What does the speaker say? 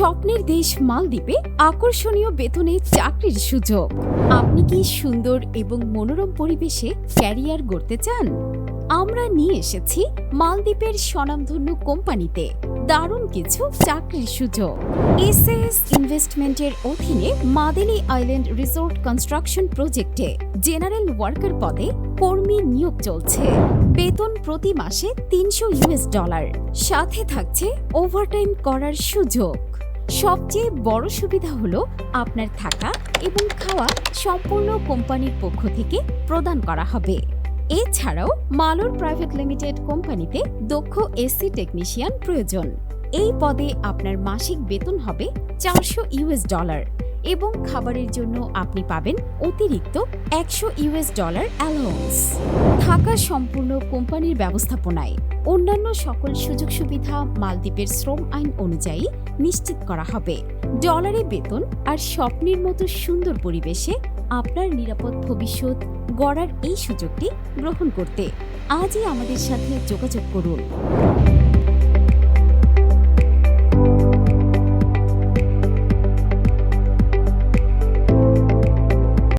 স্বপ্নের দেশ মালদ্বীপে আকর্ষণীয় বেতনে চাকরির সুযোগ। আপনি কি সুন্দর এবং মনোরম পরিবেশে ক্যারিয়ার গড়তে চান? আমরা নিয়ে এসেছি মালদ্বীপের স্বনামধন্য কোম্পানিতে দারুণ কিছু চাকরির সুযোগ। এসএস ইনভেস্টমেন্টের অধীনে মাদেলি আইল্যান্ড রিসোর্ট কনস্ট্রাকশন প্রজেক্টে জেনারেল ওয়ার্কার পদে কর্মী নিয়োগ চলছে। বেতন প্রতি মাসে তিনশো ইউএস ডলার। সাথে থাকছে ওভারটাইম করার সুযোগ। সবচেয়ে বড় সুবিধা হলো আপনার থাকা এবং খাওয়া সম্পূর্ণ কোম্পানির পক্ষ থেকে প্রদান করা হবে। এছাড়াও মালোর প্রাইভেট লিমিটেড কোম্পানিতে দক্ষ এসি টেকনিশিয়ান প্রয়োজন। এই পদে আপনার মাসিক বেতন হবে চারশো ইউএস ডলার এবং খাবারের জন্য আপনি পাবেন অতিরিক্ত একশো ইউএস ডলার অ্যালাউন্স। থাকা সম্পূর্ণ কোম্পানির ব্যবস্থাপনায় অন্যান্য সকল সুযোগ সুবিধা মালদ্বীপের শ্রম আইন অনুযায়ী নিশ্চিত করা হবে। ডলারে বেতন আর স্বপ্নের মতো সুন্দর পরিবেশে আপনার নিরাপদ ভবিষ্যৎ গড়ার এই সুযোগটি গ্রহণ করতে আজই আমাদের সাথে যোগাযোগ করুন।